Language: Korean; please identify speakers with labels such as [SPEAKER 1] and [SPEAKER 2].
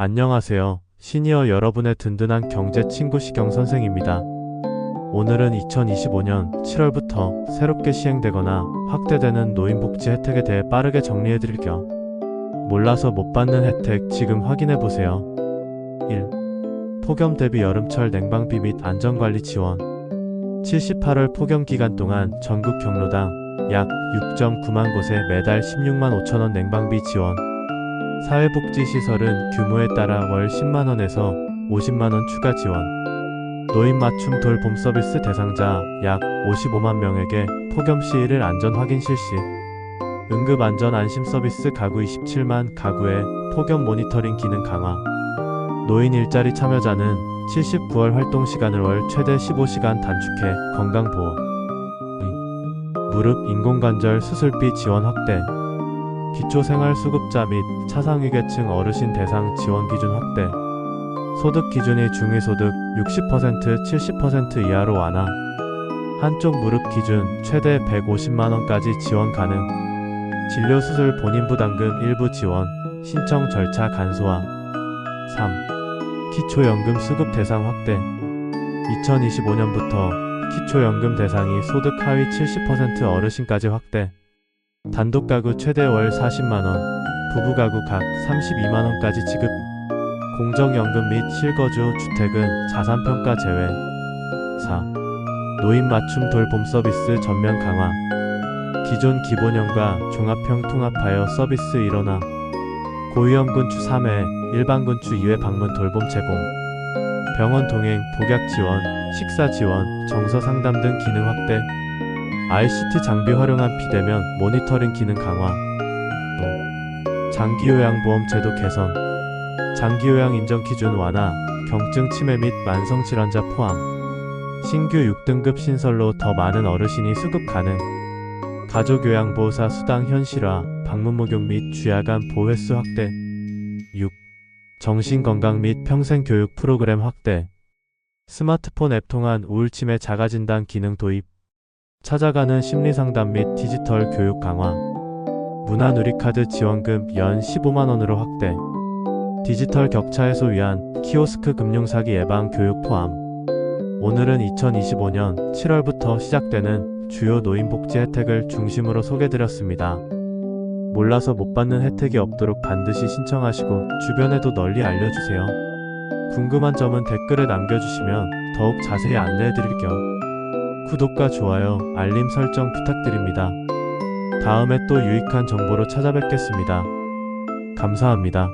[SPEAKER 1] 안녕하세요. 시니어 여러분의 든든한 경제 친구 시경 선생입니다. 오늘은 2025년 7월부터 새롭게 시행되거나 확대되는 노인복지 혜택에 대해 빠르게 정리해 드릴게요. 몰라서 못 받는 혜택 지금 확인해 보세요. 1. 폭염 대비 여름철 냉방비 및 안전관리 지원 78월 폭염 기간 동안 전국 경로당 약 6.9만 곳에 매달 16만 5천원 냉방비 지원 사회복지시설은 규모에 따라 월 10만원에서 50만원 추가 지원. 노인 맞춤 돌봄 서비스 대상자 약 55만 명에게 폭염 시 1일 안전 확인 실시. 응급 안전 안심 서비스 가구 27만 가구에 폭염 모니터링 기능 강화. 노인 일자리 참여자는 79월 활동 시간을 월 최대 15시간 단축해 건강보호. 무릎 인공관절 수술비 지원 확대 기초생활수급자 및 차상위계층 어르신 대상 지원 기준 확대. 소득 기준이 중위소득 60% 70% 이하로 완화. 한쪽 무릎 기준 최대 150만원까지 지원 가능. 진료수술 본인 부담금 일부 지원 신청 절차 간소화. 3. 기초연금 수급 대상 확대. 2025년부터 기초연금 대상이 소득 하위 70% 어르신까지 확대 단독 가구 최대 월 40만원, 부부 가구 각 32만원까지 지급. 공정연금 및 실거주 주택은 자산평가 제외. 4. 노인 맞춤 돌봄 서비스 전면 강화. 기존 기본형과 종합형 통합하여 서비스 일원화. 고위험 군추 3회, 일반 군추 2회 방문 돌봄 제공. 병원 동행, 복약 지원, 식사 지원, 정서 상담 등 기능 확대 ICT 장비 활용한 비대면 모니터링 기능 강화. 장기요양보험 제도 개선. 장기요양 인정 기준 완화 경증 치매 및 만성질환자 포함. 신규 6등급 신설로 더 많은 어르신이 수급 가능. 가족요양보호사 수당 현실화 방문 목욕 및 주야간 보횟수 확대. 6. 정신건강 및 평생교육 프로그램 확대. 스마트폰 앱 통한 우울침의 자가진단 기능 도입 찾아가는 심리상담 및 디지털 교육 강화 문화누리카드 지원금 연 15만원으로 확대 디지털 격차 해소 위한 키오스크 금융사기 예방 교육 포함 오늘은 2025년 7월부터 시작되는 주요 노인복지 혜택을 중심으로 소개드렸습니다. 몰라서 못 받는 혜택이 없도록 반드시 신청하시고 주변에도 널리 알려주세요. 궁금한 점은 댓글에 남겨주시면 더욱 자세히 안내해드릴게요. 구독과 좋아요, 알림 설정 부탁드립니다. 다음에 또 유익한 정보로 찾아뵙겠습니다. 감사합니다.